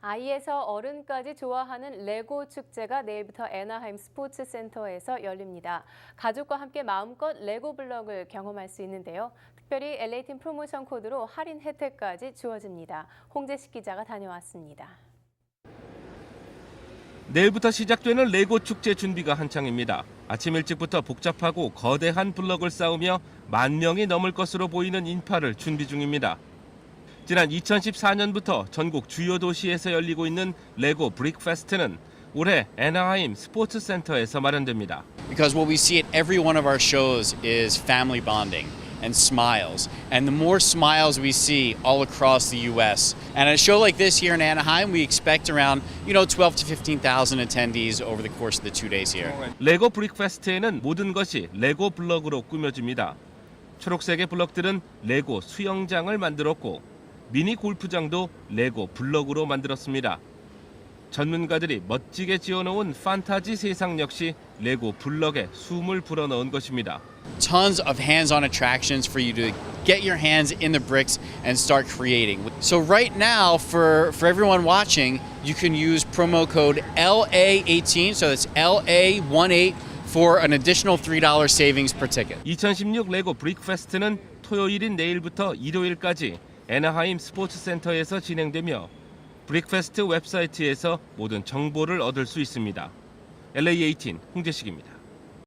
아이에서 어른까지 좋아하는 레고 축제가 내일부터 애나하임 스포츠 센터에서 열립니다. 가족과 함께 마음껏 레고 블럭을 경험할 수 있는데요. 특별히 LA팀 프로모션 코드로 할인 혜택까지 주어집니다. 홍재식 기자가 다녀왔습니다. 내일부터 시작되는 레고 축제 준비가 한창입니다. 아침 일찍부터 복잡하고 거대한 블럭을 쌓으며 만 명이 넘을 것으로 보이는 인파를 준비 중입니다. 지난 2014년부터 전국 주요 도시에서 열리고 있는 레고 브릭 페스트는 올해 애나하임 스포츠 센터에서 마련됩니다. because what we see at every one of our shows is family bonding and smiles. And the more smiles we see all across the US. And at a show like this here in Anaheim, we expect around, you know, 12 to 15,000 attendees over the course of the 2 days here. 레고 브릭 페스트에는 모든 것이 레고 블럭으로 꾸며집니다. 초록색의 블럭들은 레고 수영장을 만들었고 미니 골프장도 레고 블럭으로 만들었습니다. 전문가들이 멋지게 지어놓은 판타지 세상 역시 레고 블럭에 숨을 불어넣은 것입니다. Tons of hands-on attractions for you to get your hands in the bricks and start creating. So right now for for everyone watching, you can use promo code LA18, so that's LA18 for an additional $3 savings per ticket. 2016 레고 브릭 페스트는 토요일인 내일부터 일요일까지 애나하임 스포츠 센터에서 진행되며 브릭페스트 웹사이트에서 모든 정보를 얻을 수 있습니다. LA18 홍재식입니다.